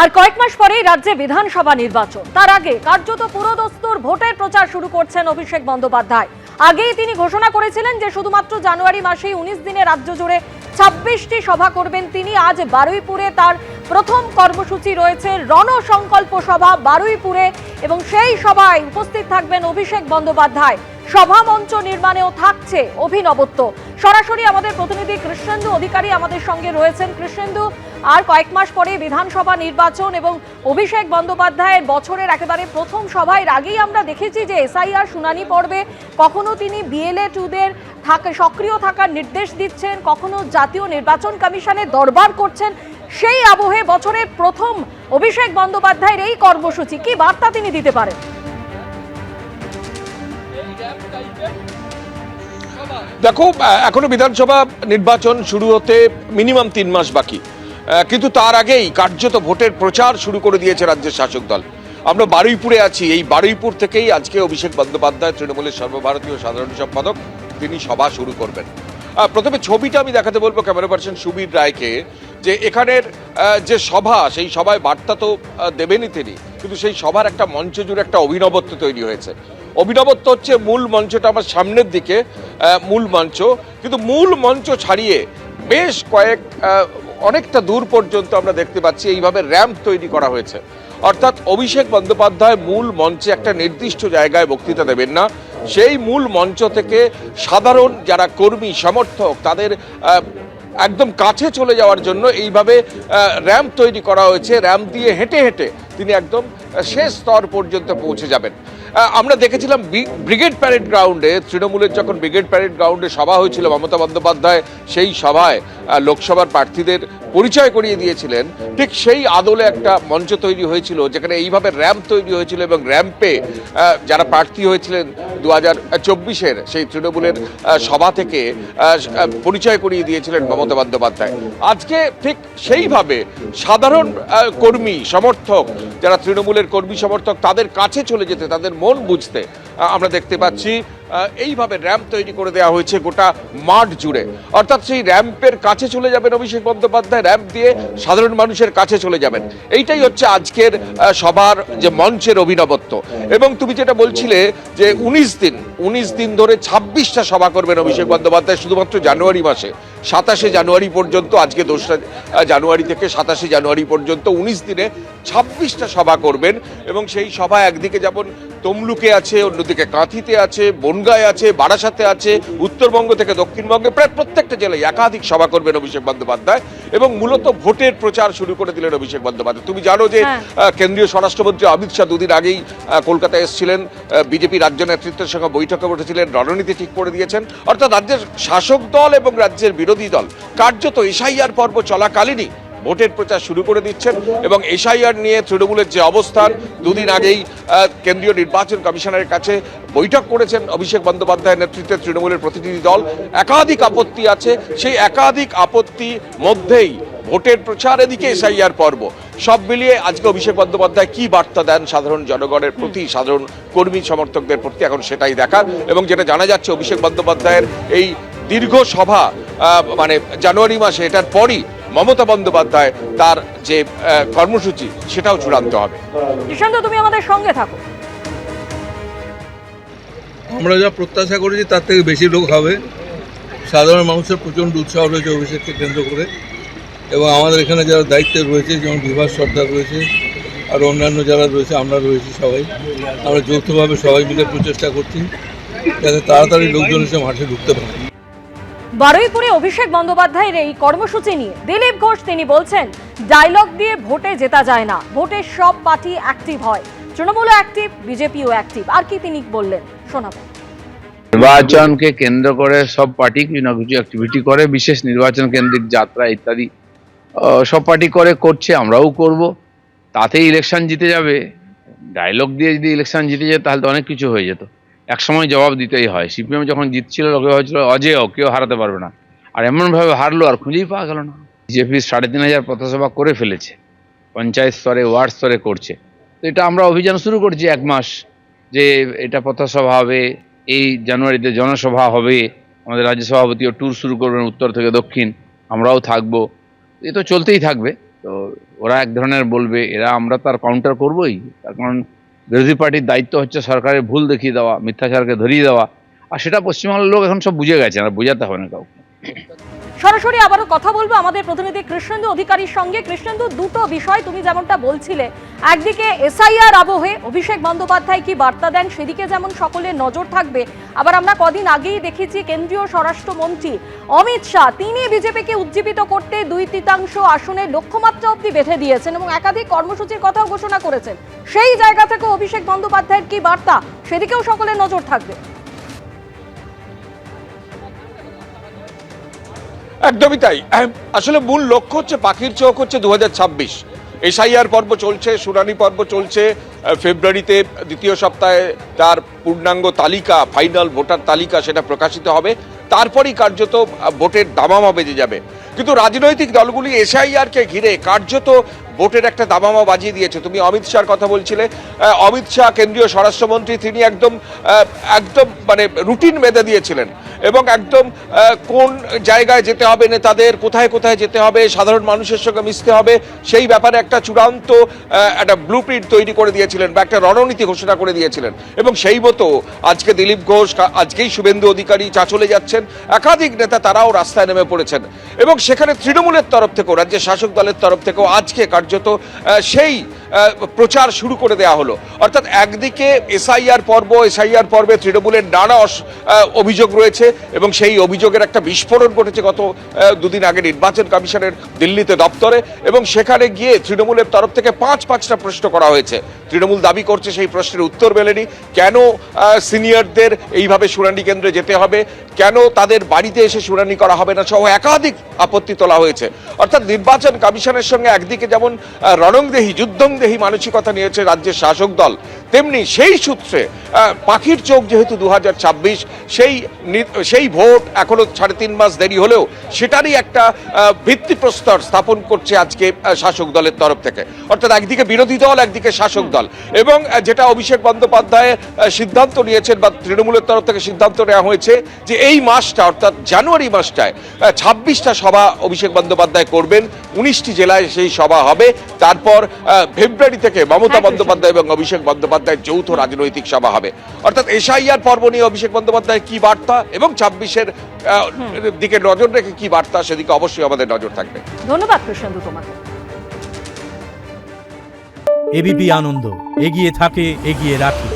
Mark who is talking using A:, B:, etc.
A: আর কয়েক মাস পরেই রাজ্যে বিধানসভা নির্বাচন। তার আগে কার্যত পুরোদস্তুর ভোটের প্রচার শুরু করছেন অভিষেক বন্দ্যোপাধ্যায়। আগেই তিনি ঘোষণা করেছিলেন যে শুধুমাত্র জানুয়ারি মাসেই উনিশ দিনে রাজ্য জুড়ে ছাব্বিশটি সভা করবেন তিনি। আজ বারুইপুরে তার প্রথম কর্মসূচি রয়েছে রণসংকল্প সভা বারুইপুরে এবং সেই সভায় উপস্থিত থাকবেন অভিষেক বন্দ্যোপাধ্যায়। সভা মঞ্চ নির্মাণেও থাকছে অভিনবত্ব। সরাসরি আমাদের প্রতিনিধি কৃষ্ণেন্দু অধিকারী আমাদের সঙ্গে রয়েছেন। কৃষ্ণেন্দু, আর কয়েক মাস পরে বিধানসভা নির্বাচন এবং অভিষেক বন্দ্যোপাধ্যায়ের বছরের একেবারে প্রথম সভায় আগেই আমরা দেখেছি যে এসআইআর শুনানি পর্বে কখনো তিনি বিএলএ টুদের থাকে, সক্রিয় থাকার নির্দেশ দিচ্ছেন, কখনো জাতীয় নির্বাচন কমিশনে দরবার করছেন। সেই আবহে বছরের প্রথম অভিষেক বন্দ্যোপাধ্যায়ের এই কর্মসূচি, কি বার্তা তিনি দিতে পারেন?
B: দেখো এখনও বিধানসভা নির্বাচন শুরু হতে মিনিমাম তিন মাস বাকি। কিন্তু তার আগেই কার্যত ভোটের প্রচার শুরু করে দিয়েছে রাজ্যের শাসক দল। আমরা বারুইপুরে আছি এই বারুইপুর থেকেই আজকে অভিষেক বন্দ্যোপাধ্যায় তৃণমূলের সর্বভারতীয় সাধারণ সম্পাদক তিনি সভা শুরু করবেন। প্রথমে ছবিটা আমি দেখাতে বলব ক্যামেরা পার্সন সুবীর রায়কে যে এখানের যে সভা সেই সভায় বার্তা তো আহ, দেবেনই তিনি। কিন্তু সেই সভার একটা মঞ্চ জুড়ে একটা অভিনবত্ব তৈরি হয়েছে। অভিনবত্ব হচ্ছে মূল মঞ্চটা আমার সামনের দিকে মূল মঞ্চ। কিন্তু মূল মঞ্চ ছাড়িয়ে বেশ কয়েক অনেকটা দূর পর্যন্ত আমরা দেখতে পাচ্ছি এইভাবে র্যাম্প তৈরি করা হয়েছে। অর্থাৎ অভিষেক বন্দ্যোপাধ্যায় মূল মঞ্চে একটা নির্দিষ্ট জায়গায় বক্তৃতা দেবেন না। সেই মূল মঞ্চ থেকে সাধারণ যারা কর্মী, সমর্থক, তাদের একদম কাছে চলে যাওয়ার জন্য এইভাবে র্যাম্প তৈরি করা হয়েছে। র্যাম্প দিয়ে হেঁটে হেঁটে তিনি একদম শেষ স্তর পর্যন্ত পৌঁছে যাবেন। আমরা দেখেছিলাম ব্রিগেড প্যারেড গ্রাউন্ডে, তৃণমূলের যখন ব্রিগেড প্যারেড গ্রাউন্ডে সভা হয়েছিল, মমতা বন্দ্যোপাধ্যায় সেই সভায় লোকসভার প্রার্থীদের পরিচয় করিয়ে দিয়েছিলেন, ঠিক সেই আদলে একটা মঞ্চ তৈরি হয়েছিল, যেখানে এইভাবে র্যাম্প তৈরি হয়েছিল এবং র্যাম্পে যারা প্রার্থী হয়েছিলেন দু হাজার চব্বিশের, সেই তৃণমূলের সভা থেকে পরিচয় করিয়ে দিয়েছিলেন মমতা বন্দ্যোপাধ্যায়। আজকে ঠিক সেইভাবে সাধারণ কর্মী, সমর্থক, যারা তৃণমূলের কর্মী, সমর্থক, তাদের কাছে চলে যেতে, তাদের মন বুঝতে আমরা দেখতে পাচ্ছি এইভাবে র্যাম্প তৈরি করে দেওয়া হয়েছে গোটা মাঠ জুড়ে। অর্থাৎ সেই র্যাম্পের কাছে চলে যাবেন অভিষেক বন্দ্যোপাধ্যায়, র্যাম্প দিয়ে সাধারণ মানুষের কাছে চলে যাবেন। এইটাই হচ্ছে আজকের সভার যে মঞ্চের অভিনবত্ব। এবং তুমি যেটা বলছিলে যে উনিশ দিন উনিশ দিন ধরে ছাব্বিশটা সভা করবেন অভিষেক বন্দ্যোপাধ্যায় শুধুমাত্র জানুয়ারি মাসে। সাতাশে জানুয়ারি পর্যন্ত, আজকে দোসরা জানুয়ারি থেকে সাতাশে জানুয়ারি পর্যন্ত উনিশ দিনে ছাব্বিশটা সভা করবেন। এবং সেই সভা একদিকে যেমন তমলুকে আছে অন্যদিকে কাঁথিতে আছে বনগায় আছে বারাসাতে আছে উত্তরবঙ্গ থেকে দক্ষিণবঙ্গে প্রায় প্রত্যেকটা জেলায় একাধিক সভা করবেন অভিষেক বন্দ্যোপাধ্যায়। এবং মূলত ভোটের প্রচার শুরু করে দিলেন অভিষেক বন্দ্যোপাধ্যায়। তুমি জানো যে
A: হ্যাঁ।
B: কেন্দ্রীয় স্বরাষ্ট্রমন্ত্রী অমিত শাহ দুদিন আগেই কলকাতায় এসেছিলেন। বিজেপি রাজ্য নেতৃত্বের সঙ্গে বৈঠকে বসেছিলেন। রণনীতি ঠিক করে দিয়েছেন। অর্থাৎ রাজ্যের শাসক দল এবং রাজ্যের বিরোধী দল কার্যত এসআইআর পর্ব চলাকালীনই ভোটের প্রচার শুরু করে দিচ্ছেন এবং এসআইআর নিয়ে তৃণমূলের যে অবস্থান, দুদিন আগেই কেন্দ্রীয় নির্বাচন কমিশনের কাছে বৈঠক করেছেন অভিষেক বন্দ্যোপাধ্যায়ের নেতৃত্বে তৃণমূলের প্রতিনিধি দল। একাধিক আপত্তি আছে, সেই একাধিক আপত্তি মধ্যেই ভোটের প্রচার, এদিকে এসআইআর পর্ব। সব মিলিয়ে আজকে অভিষেক বন্দ্যোপাধ্যায় কি বার্তা দেন সাধারণ জনগণের প্রতি, সাধারণ কর্মী সমর্থকদের প্রতি? এখন সেটাই দেখার। এবং যেটা জানা যাচ্ছে, অভিষেক বন্দ্যোপাধ্যায়ের এই দীর্ঘ সভা মানে জানুয়ারি মাসে, এটার পরই মমতা বন্দ্যোপাধ্যায় তার যে কর্মসূচি সেটাও চূড়ান্ত হবে।
A: কৃষান্ত তুমি আমাদের সঙ্গে থাকো।
C: আমরা যা প্রত্যাশা করেছি তার থেকে বেশি লোক হবে। সাধারণ মানুষের প্রচণ্ড উৎসাহ রয়েছে অভিষেককে কেন্দ্র করে। এবং আমাদের এখানে যারা দায়িত্বে রয়েছে যেমন বিভাস সর্দার রয়েছে আর অন্যান্য যারা রয়েছে আমরা রয়েছি সবাই। আমরা যৌথভাবে সবাই মিলে প্রচেষ্টা করছি যাতে তাড়াতাড়ি লোকজন এসে মাঠে ঢুকতে পারে।
A: বারুইপুরে অভিষেক বন্দ্যোপাধ্যায়ের এই কর্মসূচি নিয়ে দিলীপ ঘোষ তিনি বলছেন, ডায়লগ দিয়ে ভোটে জেতা যায় না। ভোটে সব পার্টি অ্যাক্টিভ হয়। তৃণমূলও অ্যাক্টিভ, বিজেপিও অ্যাক্টিভ। আর কি তিনি বললেন, শোনাবো।
D: নির্বাচনকে কেন্দ্র করে সব পার্টি কিছু না কিছু অ্যাক্টিভিটি করে, বিশেষ নির্বাচন কেন্দ্রিক যাত্রা ইত্যাদি। সব পার্টি করে, করছে, আমরাও করব। তাতেই ইলেকশন জিতে যাবে। ডায়লগ দিয়ে যদি ইলেকশন জিতে যেত, তাহলে তো অনেক কিছু হয়ে যেত। এক সময় জবাব দিতেই হয়। সিপিএম যখন জিতছিল, লোকে ভাবছিল, অজেয়, কেউ হারাতে পারবে না। আর এমনভাবে হারলো, আর খুঁজেই পাওয়া গেল না। বিজেপি সাড়ে তিন হাজার পথসভা করে ফেলেছে, পঞ্চায়েত স্তরে, ওয়ার্ড স্তরে করছে। তো এটা আমরা অভিযান শুরু করছি এক মাস, যে এটা পথসভা হবে, এই জানুয়ারিতে জনসভা হবে, আমাদের রাজ্য সভাপতিও ট্যুর শুরু করবেন উত্তর থেকে দক্ষিণ, আমরাও থাকব। এ তো চলতেই থাকবে। তো ওরা এক ধরনের বলবে, এরা, আমরা তার কাউন্টার করবই। তার কারণ বিরোধী পার্টির দায়িত্ব হচ্ছে সরকারের ভুল দেখিয়ে দেওয়া, মিথ্যাচারকে ধরিয়ে দেওয়া। আর সেটা পশ্চিমবাংলার লোক এখন সব বুঝে গেছে, আর বোঝাতে হবে না কাউকে।
A: সরাসরি আবারও কথা বলব আমাদের প্রতিনিধি কৃষ্ণেন্দু অধিকারীর সঙ্গে। কৃষ্ণেন্দু, দুটো বিষয় তুমি যেমনটা বলছিলে, একদিকে এসআইআর আবহে অভিষেক বন্দ্যোপাধ্যায় কি বার্তা দেন, সেদিকে যেমন সকলের নজর থাকবে, আবার আমরা কদিন আগেই দেখেছি কেন্দ্রীয় স্বরাষ্ট্রমন্ত্রী অমিত শাহ, তিনি বিজেপিকে উজ্জীবিত করতে দুই তৃতীয়াংশ আসনের লক্ষ্যমাত্রা অব্দি বেঁধে দিয়েছেন এবং একাধিক কর্মসূচির কথাও ঘোষণা করেছেন। সেই জায়গা থেকে অভিষেক বন্দ্যোপাধ্যায়ের কি বার্তা, সেদিকেও সকলের নজর থাকবে।
B: একদমই তাই। আসলে মূল লক্ষ্য হচ্ছে পাখির চোখ হচ্ছে দু হাজার ছাব্বিশ। এসআইআর পর্ব চলছে, শুনানি পর্ব চলছে ফেব্রুয়ারিতে দ্বিতীয় সপ্তাহে তার পূর্ণাঙ্গ তালিকা ফাইনাল ভোটার তালিকা সেটা প্রকাশিত হবে। তারপরই কার্যত ভোটের দামামা বেজে যাবে। কিন্তু রাজনৈতিক দলগুলি এসআইআরকে ঘিরে কার্যত ভোটের একটা দামামা বাজিয়ে দিয়েছে। তুমি অমিত শাহর কথা বলছিলে। অমিত শাহ কেন্দ্রীয় স্বরাষ্ট্রমন্ত্রী, তিনি একদম একদম মানে রুটিন বেঁধে দিয়েছিলেন। এবং একদম কোন জায়গায় যেতে হবে নেতাদের, কোথায় কোথায় যেতে হবে, সাধারণ মানুষের সঙ্গে মিশতে হবে, সেই ব্যাপারে একটা চূড়ান্ত একটা ব্লু তৈরি করে দিয়েছিলেন বা একটা রণনীতি ঘোষণা করে দিয়েছিলেন। এবং সেই মতো আজকে দিলীপ ঘোষ আজকেই শুভেন্দু অধিকারী চাচলে যাচ্ছেন। একাধিক নেতা তারাও রাস্তায় নেমে পড়েছেন। এবং সেখানে তৃণমূলের তরফ থেকেও, রাজ্যের শাসক দলের তরফ থেকেও আজকে কার্যত সেই প্রচার শুরু করে দেওয়া হলো। অর্থাৎ একদিকে এসআইআর পর্ব, এসআইআর পর্বে তৃণমূলের নানা অভিযোগ রয়েছে এবং সেই অভিযোগের একটা বিস্ফোরণ ঘটেছে গত দুদিন আগে নির্বাচন কমিশনের দিল্লিতে দপ্তরে এবং সেখানে গিয়ে তৃণমূলের তরফ থেকে পাঁচ পাঁচটা প্রশ্ন করা হয়েছে। তৃণমূল দাবি করছে সেই প্রশ্নের উত্তর মেলেনি। কেন সিনিয়রদের এইভাবে শুনানি কেন্দ্রে যেতে হবে? কেন তাদের বাড়িতে এসে শুনানি করা হবে না? সহ একাধিক আপত্তি তোলা হয়েছে। অর্থাৎ নির্বাচন কমিশনের সঙ্গে একদিকে যেমন রণংদেহী যুদ্ধংদেহী মানসিকতা নিয়েছে রাজ্যের শাসক দল। তেমনি সেই সূত্রে পাখির চোখ যেহেতু দু হাজার ছাব্বিশ সেই সেই ভোট এখনও সাড়ে তিন মাস দেরি হলেও সেটারই একটা ভিত্তিপ্রস্তর স্থাপন করছে আজকে শাসক দলের তরফ থেকে। অর্থাৎ একদিকে বিরোধী দল একদিকে শাসক দল। এবং যেটা অভিষেক বন্দ্যোপাধ্যায় সিদ্ধান্ত নিয়েছেন বা তৃণমূলের তরফ থেকে সিদ্ধান্ত নেওয়া হয়েছে যে এই মাসটা অর্থাৎ জানুয়ারি মাসটায় ছাব্বিশটা সভা অভিষেক বন্দ্যোপাধ্যায় করবেন উনিশটি জেলায় সেই সভা হবে। তারপর ফেব্রুয়ারি থেকে মমতা বন্দ্যোপাধ্যায় এবং অভিষেক বন্দ্যোপাধ্যায়ের যৌথ রাজনৈতিক সভা হবে। অর্থাৎ এসআইআর পর্ব নিয়ে অভিষেক বন্দ্যোপাধ্যায়ের কি বার্তা এবং ছাব্বিশের দিকে নজর রেখে কি বার্তা সেদিকে অবশ্যই আমাদের নজর থাকবে।
A: ধন্যবাদ কৃষ্ণেন্দু তোমাকে।
E: এবিপি আনন্দ এগিয়ে থাকে এগিয়ে রাখে।